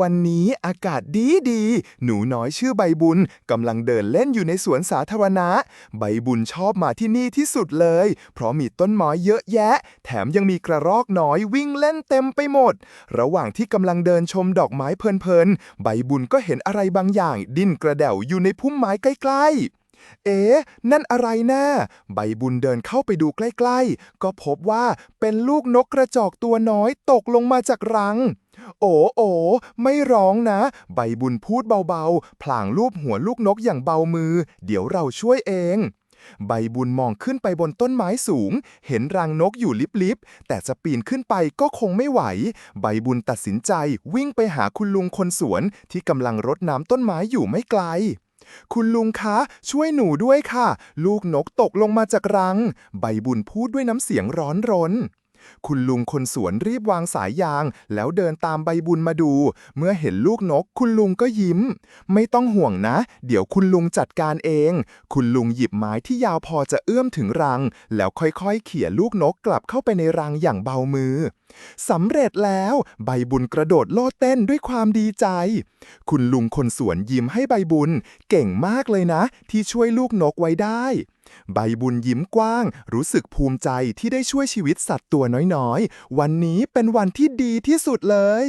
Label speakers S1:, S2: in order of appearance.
S1: วันนี้อากาศดีดี หนูน้อยชื่อใบบุญกำลังเดินเล่นอยู่ในสวนสาธารณะ ใบบุญชอบมาที่นี่ที่สุดเลย เพราะมีต้นไม้เยอะแยะ แถมยังมีกระรอกน้อยวิ่งเล่นเต็มไปหมด ระหว่างที่กำลังเดินชมดอกไม้เพลินๆ ใบบุญก็เห็นอะไรบางอย่าง ดิ้นกระเดี่ยวอยู่ในพุ่มไม้ใกล้ๆเอ๊ะ นั่นอะไรนะ่าใบบุญเดินเข้าไปดูใกล้ ๆ ก็พบว่าเป็นลูกนกกระจอกตัวน้อยตกลงมาจากรัง โอ้โอไม่ร้องนะ ใบบุญพูดเบาๆ พลางรูปหัวลูกนกอย่างเบามือ เดี๋ยวเราช่วยเอง ใบบุญมองขึ้นไปบนต้นไม้สูง เห็นรังนกอยู่ลิบๆ แต่จะปีนขึ้นไปก็คงไม่ไหว ใบบุญตัดสินใจวิ่งไปหาคุณลุงคนสวนที่กำลังรดน้ำต้นไม้อยู่ไม่ไกลคุณลุงคะ ช่วยหนูด้วยค่ะ ลูกนกตกลงมาจากรัง ใบบุญพูดด้วยน้ำเสียงร้อนรน คุณลุงคนสวนรีบวางสายยาง แล้วเดินตามใบบุญมาดู เมื่อเห็นลูกนก คุณลุงก็ยิ้ม ไม่ต้องห่วงนะ เดี๋ยวคุณลุงจัดการเอง คุณลุงหยิบไม้ที่ยาวพอจะเอื้อมถึงรัง แล้วค่อยๆ เขี่ยลูกนกกลับเข้าไปในรังอย่างเบามือสำเร็จแล้วใบบุญกระโดดโลดเต้นด้วยความดีใจ คุณลุงคนสวนยิ้มให้ใบบุญ เก่งมากเลยนะ ที่ช่วยลูกนกไว้ได้ ใบบุญยิ้มกว้าง รู้สึกภูมิใจที่ได้ช่วยชีวิตสัตว์ตัวน้อยๆ วันนี้เป็นวันที่ดีที่สุดเลย